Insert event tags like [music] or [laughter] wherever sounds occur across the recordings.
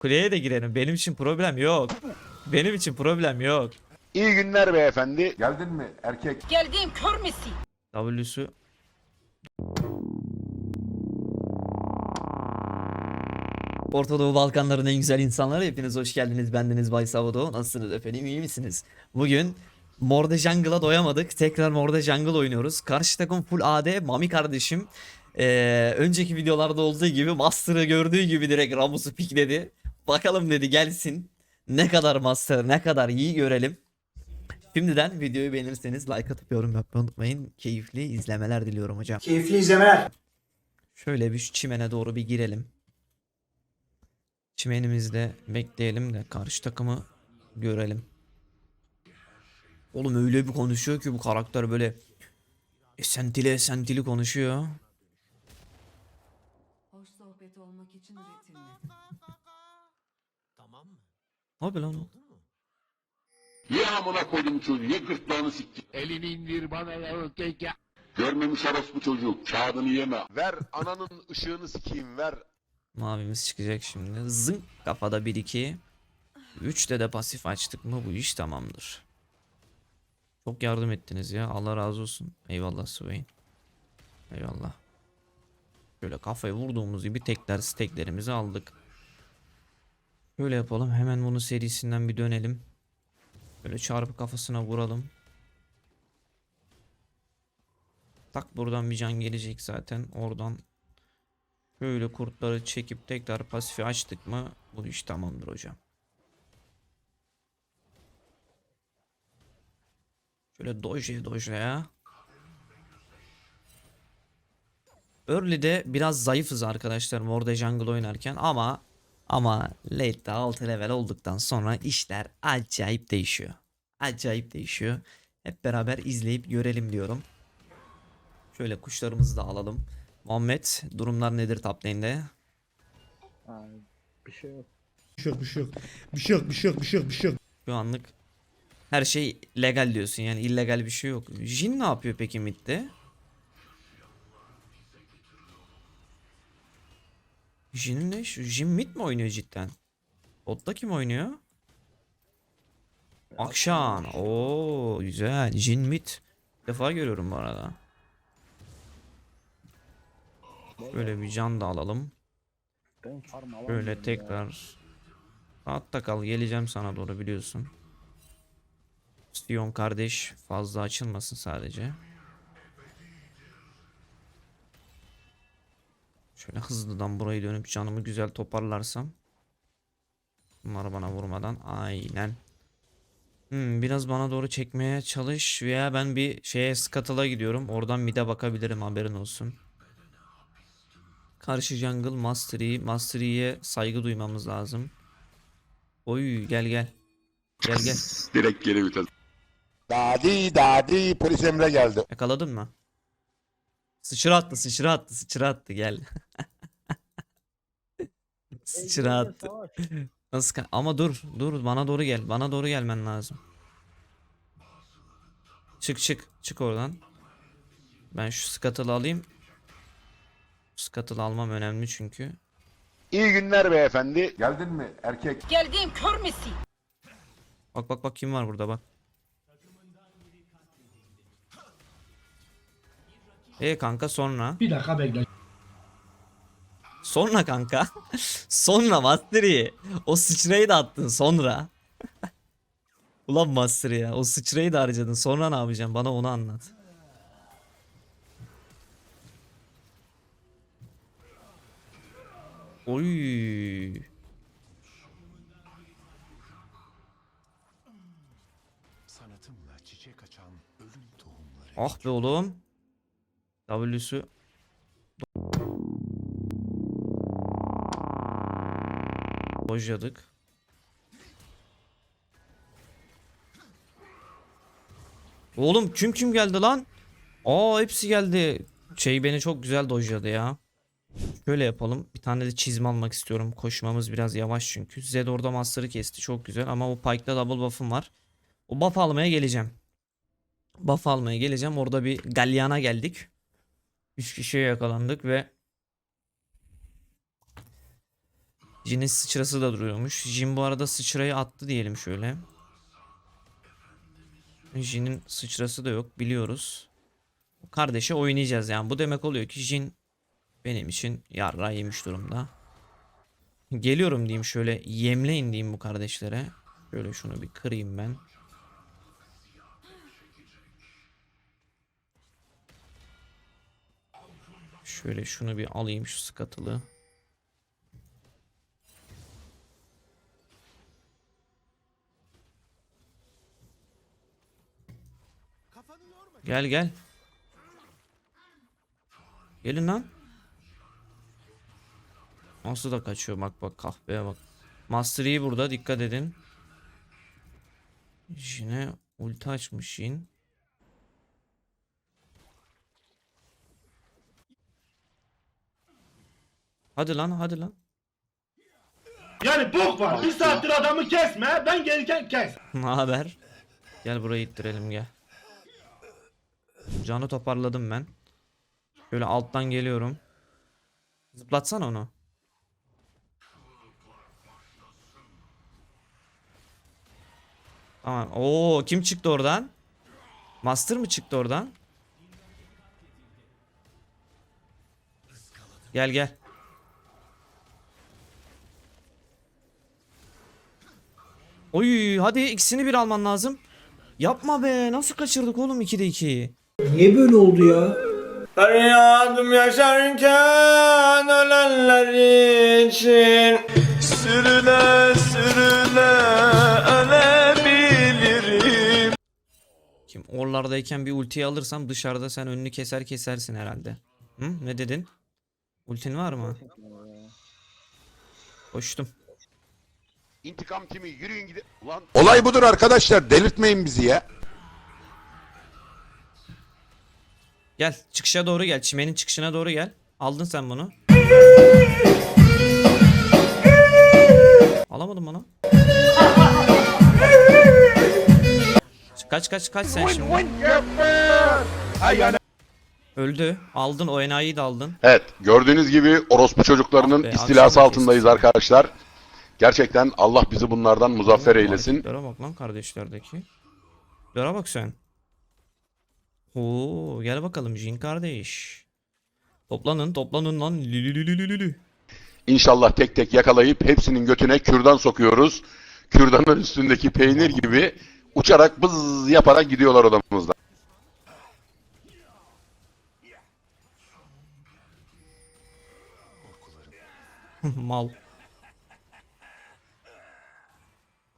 Kuleye de girerim. Benim için problem yok. Benim için problem yok. İyi günler beyefendi. Geldin mi erkek? Geldiğim kör müsün? W'su Orta Doğu Balkanların en güzel insanları hepiniz hoş geldiniz. Bendeniz Bay Savado. Nasılsınız efendim? iyi misiniz? Bugün Morde Jungle'a doyamadık. Tekrar Morde Jungle oynuyoruz. Karşı takım full AD. Mami kardeşim ee, önceki videolarda olduğu gibi Master'ı gördüğü gibi direkt Ramus'u pikledi. Bakalım dedi gelsin. Ne kadar Master ne kadar iyi görelim. Şimdiden videoyu beğenirseniz like atıp yorum yapmayı unutmayın. Keyifli izlemeler diliyorum hocam. Keyifli izlemeler. Şöyle bir şu çimene doğru bir girelim. Çimenimizde bekleyelim de karşı takımı görelim. Oğlum öyle bir konuşuyor ki bu karakter böyle esentili esentili konuşuyor. Hoş sohbet olmak için üretilme. Ne yapıyor lan o? Ye amına koydum çocuğu. Ye gırtlağını siktir. Elini indir bana ya keke. Görmemiş orospu çocuk. Kağıdını yeme. Ver ananın ışığını sikeyim ver. Mavimiz çıkacak şimdi. Zınk kafada 1-2. 3'te de pasif açtık mı bu iş tamamdır. Çok yardım ettiniz ya. Allah razı olsun. Eyvallah Swain. Eyvallah. Şöyle kafaya vurduğumuz gibi tekler steklerimizi aldık. Şöyle yapalım. Hemen bunun serisinden bir dönelim. Böyle çarpı kafasına vuralım. Tak buradan bir can gelecek zaten. Oradan Şöyle kurtları çekip tekrar pasifi açtık mı bu iş tamamdır hocam. Şöyle doje doje ya. Early'de biraz zayıfız arkadaşlar Morde Jungle oynarken ama ama late'de 6 level olduktan sonra işler acayip değişiyor. Acayip değişiyor. Hep beraber izleyip görelim diyorum. Şöyle kuşlarımızı da alalım. Muhammed durumlar nedir top lane'de? Bir şey yok. Bir şey yok, bir şey yok. Bir şey yok, bir şey yok, bir şey yok, bir şey yok. Şu anlık her şey legal diyorsun yani illegal bir şey yok. Jin ne yapıyor peki midde? Jin'in ne? Şu Jin mid mi oynuyor cidden? Botta kim oynuyor? Akşan. Oo güzel. Jin mid. Defa görüyorum bu arada. Böyle bir can da alalım. Böyle tekrar Hatta kal geleceğim sana doğru biliyorsun. Sion kardeş fazla açılmasın sadece. Şöyle hızlıdan burayı dönüp canımı güzel toparlarsam. Bunlar bana vurmadan aynen. Hmm, biraz bana doğru çekmeye çalış veya ben bir şeye Scuttle'a gidiyorum. Oradan mid'e bakabilirim haberin olsun. Karşı jungle Mastery. Mastery'ye saygı duymamız lazım. Oy gel gel. Gel gel. [laughs] Direkt geri vites. Dadi dadi polis emre geldi. Yakaladın mı? Sıçra attı, sıçra attı, sıçra attı gel. [laughs] sıçra attı. Nasıl ka- Ama dur, dur bana doğru gel. Bana doğru gelmen lazım. Çık çık, çık oradan. Ben şu scuttle'ı alayım. Scuttle'ı almam önemli çünkü. İyi günler beyefendi. Geldin mi erkek? Geldiğim kör müsün? Bak bak bak kim var burada bak. E kanka sonra. Bir dakika bekle. Sonra kanka. [laughs] sonra Mastery. O sıçrayı da attın sonra. [laughs] Ulan Mastery ya. O sıçrayı da harcadın. Sonra ne yapacaksın? Bana onu anlat. Oy. Sanatımla çiçek açan ölüm tohumları. Ah be oğlum. W'su. Bojadık. Oğlum kim kim geldi lan? Aa hepsi geldi. Şey beni çok güzel dojladı ya. Şöyle yapalım. Bir tane de çizme almak istiyorum. Koşmamız biraz yavaş çünkü. Zed orada master'ı kesti. Çok güzel ama o Pike'da double buff'ım var. O buff almaya geleceğim. Buff almaya geleceğim. Orada bir galyana geldik. 3 kişiye yakalandık ve Jin'in sıçrası da duruyormuş. Jin bu arada sıçrayı attı diyelim şöyle. Jin'in sıçrası da yok biliyoruz. Kardeşe oynayacağız yani. Bu demek oluyor ki Jin benim için yarra yemiş durumda. Geliyorum diyeyim şöyle yemleyin diyeyim bu kardeşlere. Şöyle şunu bir kırayım ben. Şöyle şunu bir alayım şu skatılı. Gel gel. Gelin lan. Nasıl da kaçıyor bak bak kahveye bak. Master Yi burada dikkat edin. Yine ulti açmış Jin. Hadi lan hadi lan. Yani bok var. Bir saattir adamı kesme. Ben gelirken kes. [laughs] Ne haber? Gel burayı ittirelim gel. Canı toparladım ben. Şöyle alttan geliyorum. Zıplatsana onu. Tamam. Oo kim çıktı oradan? Master mı çıktı oradan? Gel gel. Oy hadi ikisini bir alman lazım. Yapma be nasıl kaçırdık oğlum 2'de 2'yi. Niye böyle oldu ya? Feryadım yaşarken ölenler için Sürüne sürüne ölebilirim Kim oralardayken bir ultiyi alırsam dışarıda sen önünü keser kesersin herhalde. Hı? Ne dedin? Ultin var mı? Koştum. İntikam timi yürüyün gidin. Ulan Olay budur arkadaşlar. Delirtmeyin bizi ya. Gel çıkışa doğru gel. Çimenin çıkışına doğru gel. Aldın sen bunu. Alamadım bunu. Kaç kaç kaç sen şimdi. Öldü. Aldın o enayiyi de aldın. Evet, gördüğünüz gibi orospu çocuklarının Ah be, istilası altındayız arkadaşlar. Gerçekten Allah bizi bunlardan muzaffer eylesin. Hareketlere bak lan kardeşlerdeki. Lera bak sen. Oo gel bakalım Jin kardeş. Toplanın toplanın lan. Lülülülülülü. İnşallah tek tek yakalayıp hepsinin götüne kürdan sokuyoruz. Kürdanın üstündeki peynir gibi uçarak bız yaparak gidiyorlar odamızda. [laughs] Mal.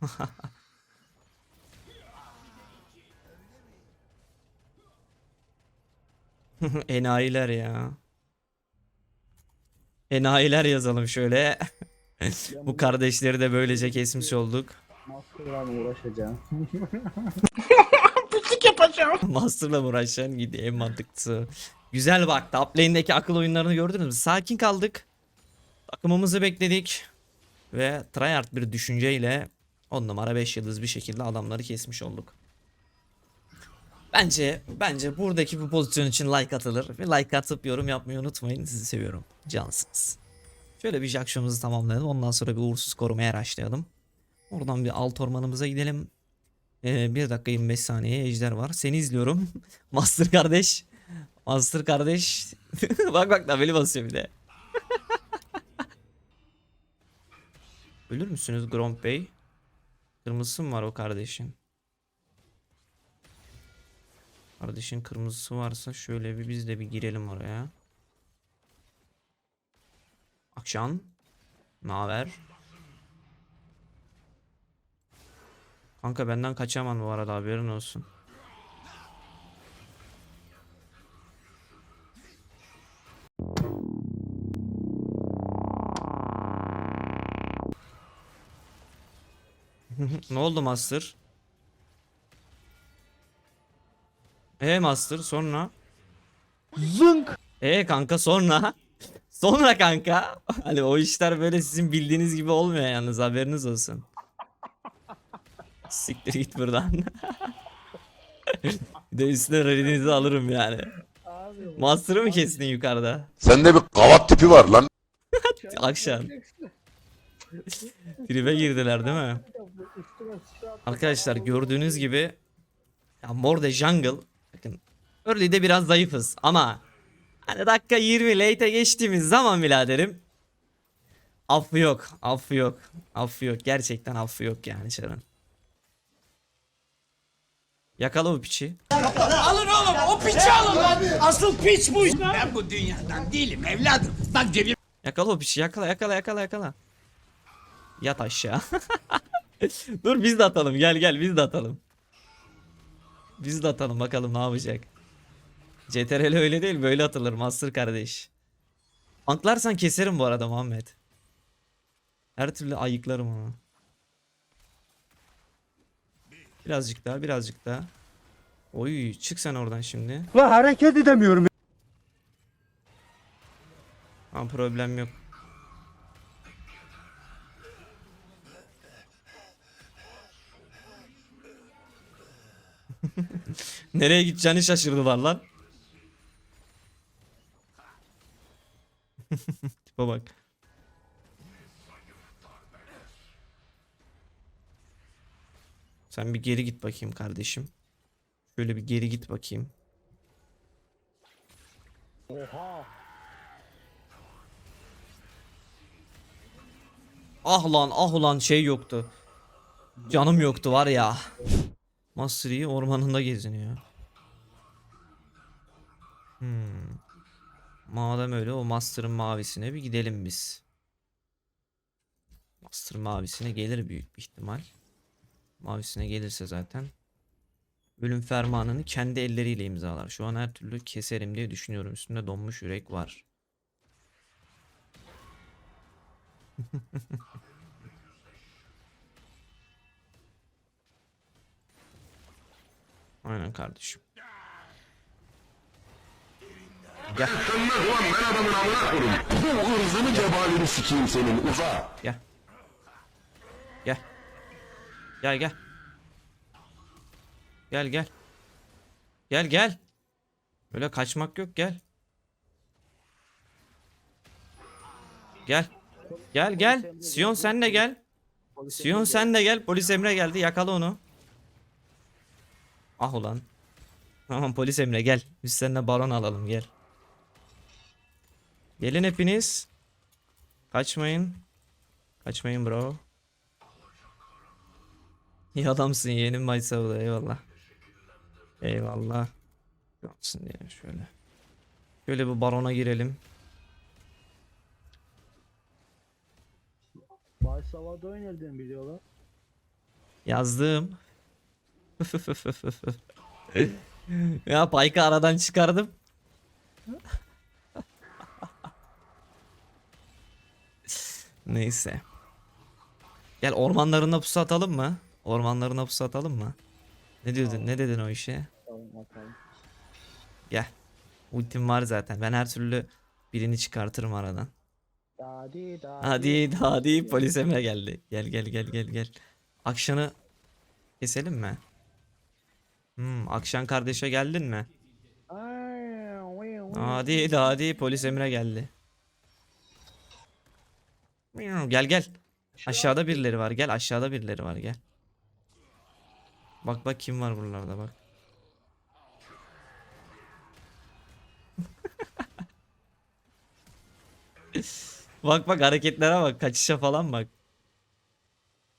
[laughs] Enayiler ya. Enayiler yazalım şöyle. Bu kardeşleri de böylece kesmiş olduk. [laughs] [laughs] Master'la mı uğraşacaksın? Gidi en mantıklısı. Güzel bak. Top lane'deki akıl oyunlarını gördünüz mü? Sakin kaldık. Takımımızı bekledik. Ve tryhard bir düşünceyle 10 numara 5 yıldız bir şekilde adamları kesmiş olduk. Bence bence buradaki bu pozisyon için like atılır. Ve like atıp yorum yapmayı unutmayın. Sizi seviyorum. Cansınız. Şöyle bir jackshot'umuzu tamamlayalım. Ondan sonra bir uğursuz korumaya araştıralım. Oradan bir alt ormanımıza gidelim. Ee, 1 dakika 25 saniye ejder var. Seni izliyorum. [laughs] Master kardeş. Master kardeş. [laughs] bak bak tabeli basıyor bir de. [laughs] Ölür müsünüz Gromp Bey? Kırmızısı mı var o kardeşin? Kardeşin kırmızısı varsa şöyle bir biz de bir girelim oraya. Akşam. Ne haber? Kanka benden kaçamam bu arada haberin olsun. Ne oldu Master? E Master sonra? Zınk. E kanka sonra? Sonra kanka. Hani o işler böyle sizin bildiğiniz gibi olmuyor yalnız haberiniz olsun. Siktir git buradan. [laughs] Bir de üstüne rally'nizi alırım yani. Master'ı mı kestin yukarıda? Sende bir kavat tipi var lan. Akşam. [laughs] Tribe girdiler değil mi? Arkadaşlar gördüğünüz gibi ya Morde Jungle bakın early'de biraz zayıfız ama hani dakika 20 late'e geçtiğimiz zaman biraderim affı yok affı yok affı yok gerçekten affı yok yani Çarın. Yakala o piçi. Alın oğlum o piçi alın lan. Asıl piç bu. Ben bu dünyadan değilim evladım. Bak cebim. Yakala o piçi yakala yakala yakala yakala. Yat aşağı. [laughs] [laughs] Dur biz de atalım gel gel biz de atalım. Biz de atalım bakalım ne yapacak. CTRL öyle değil böyle atılır Master kardeş. Anklarsan keserim bu arada Muhammed. Her türlü ayıklarım onu. Birazcık daha birazcık daha. Oy çık sen oradan şimdi. Ve hareket edemiyorum. Ama problem yok. Nereye gideceğini şaşırdılar lan. [laughs] Tipe bak. Sen bir geri git bakayım kardeşim. Şöyle bir geri git bakayım. Ah lan ah ulan şey yoktu. Canım yoktu var ya. Master Yi ormanında geziniyor. Hmm. Madem öyle o Master'ın mavisine bir gidelim biz. Master mavisine gelir büyük bir ihtimal. Mavisine gelirse zaten. Ölüm fermanını kendi elleriyle imzalar. Şu an her türlü keserim diye düşünüyorum. Üstünde donmuş yürek var. [laughs] Aynen kardeşim. Gel. Bu ırzını cebalini sikeyim senin uza. Gel. Gel. Gel gel. Gel gel. Gel gel. Böyle kaçmak yok gel. Gel. Gel gel. Sion sen de gel. Sion sen de gel. Polis Emre geldi. Yakala onu. Ah ulan. Tamam polis Emre gel. Biz seninle baron alalım gel. Gelin hepiniz. Kaçmayın. Kaçmayın bro. İyi adamsın yeğenim Maysavu'da eyvallah. Eyvallah. Yapsın diye şöyle. Şöyle bir barona girelim. Baysava'da oynardın biliyorlar. Yazdım. Ya Pike'ı aradan çıkardım. Neyse. Gel ormanlarına pusu atalım mı? Ormanlarına pusu atalım mı? Ne diyordun? Ne dedin o işe? Tamam atalım. Gel. Ultim var zaten. Ben her türlü birini çıkartırım aradan. Dadi dadi. Hadi hadi polis emre geldi. Gel gel gel gel gel. Akşan'ı keselim mi? Hmm, Akşan kardeşe geldin mi? Hadi hadi polis emre geldi. Gel gel. Aşağıda birileri var. Gel aşağıda birileri var gel. Bak bak kim var buralarda bak. [laughs] bak bak hareketlere bak. Kaçışa falan bak.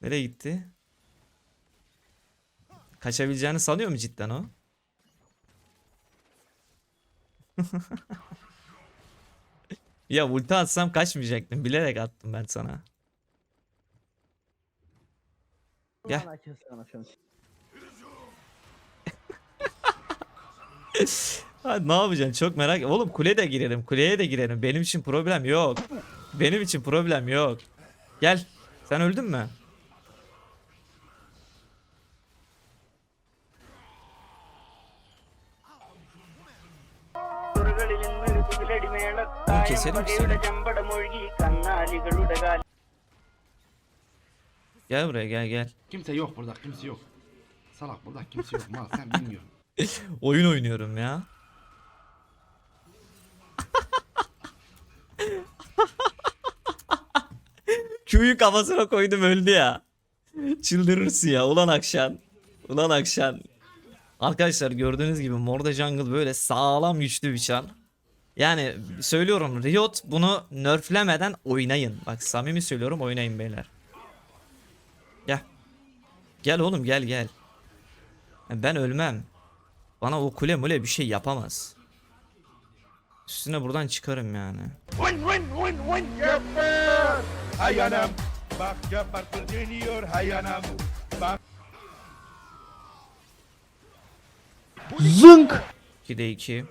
Nereye gitti? Kaçabileceğini sanıyor mu cidden o? [laughs] Ya ulti atsam kaçmayacaktım. Bilerek attım ben sana. Gel. Bana kes sana şunu. [laughs] Ha, ne yapacaksın? Çok merak Oğlum kule de girelim. Kuleye de girelim. Benim için problem yok. Benim için problem yok. Gel. Sen öldün mü? Gel buraya gel gel. Kimse yok burada kimse yok. Salak burada kimse yok mal sen bilmiyorsun. [laughs] Oyun oynuyorum ya. [laughs] Q'yu kafasına koydum öldü ya. Çıldırırsın ya. Ulan akşam. Ulan akşam. Arkadaşlar gördüğünüz gibi Morda Jungle böyle sağlam güçlü bir çar. Yani söylüyorum Riot bunu nerflemeden oynayın. Bak samimi söylüyorum oynayın beyler. Gel. Gel oğlum gel gel. Ben ölmem. Bana o kule mule bir şey yapamaz. Üstüne buradan çıkarım yani. Hay anam. Bak yapar deniyor hay anam. Bak. Zınk. 2'de 2.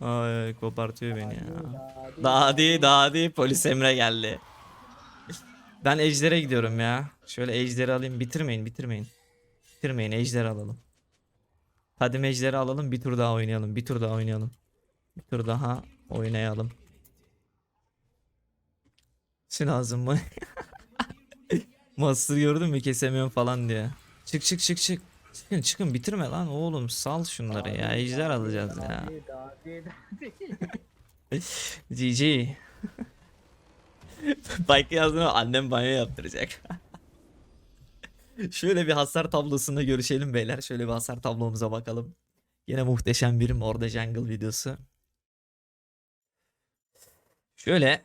Ay kopartıyor beni ya. Dadi dadi polis Emre geldi. Ben ejdere gidiyorum ya. Şöyle ejderi alayım. Bitirmeyin bitirmeyin. Bitirmeyin ejder alalım. Hadi ejderi alalım bir tur daha oynayalım. Bir tur daha oynayalım. Bir tur daha oynayalım. Şu lazım mı? [laughs] Master gördün mü kesemiyorum falan diye. Çık çık çık çık. Çıkın çıkın bitirme lan oğlum sal şunları ya ejder alacağız ya. Dadi dadi. GG. Bike yazdığını annem banyo yaptıracak. [laughs] Şöyle bir hasar tablosunda görüşelim beyler. Şöyle bir hasar tablomuza bakalım. Yine muhteşem bir Morda Jungle videosu. Şöyle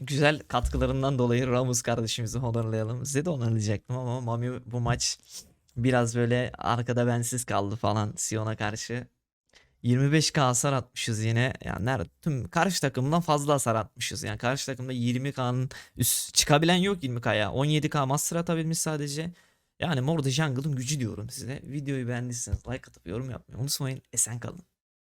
güzel katkılarından dolayı Ramus kardeşimizi onarlayalım. Size de onarlayacaktım ama Mami bu maç biraz böyle arkada bensiz kaldı falan Sion'a karşı. 25k hasar atmışız yine. Yani nerede? Tüm karşı takımdan fazla hasar atmışız. Yani karşı takımda 20k'nın üst çıkabilen yok 20k'ya. 17k master atabilmiş sadece. Yani Morda Jungle'ın gücü diyorum size. Videoyu beğendiyseniz like atıp yorum yapmayı unutmayın. Esen kalın.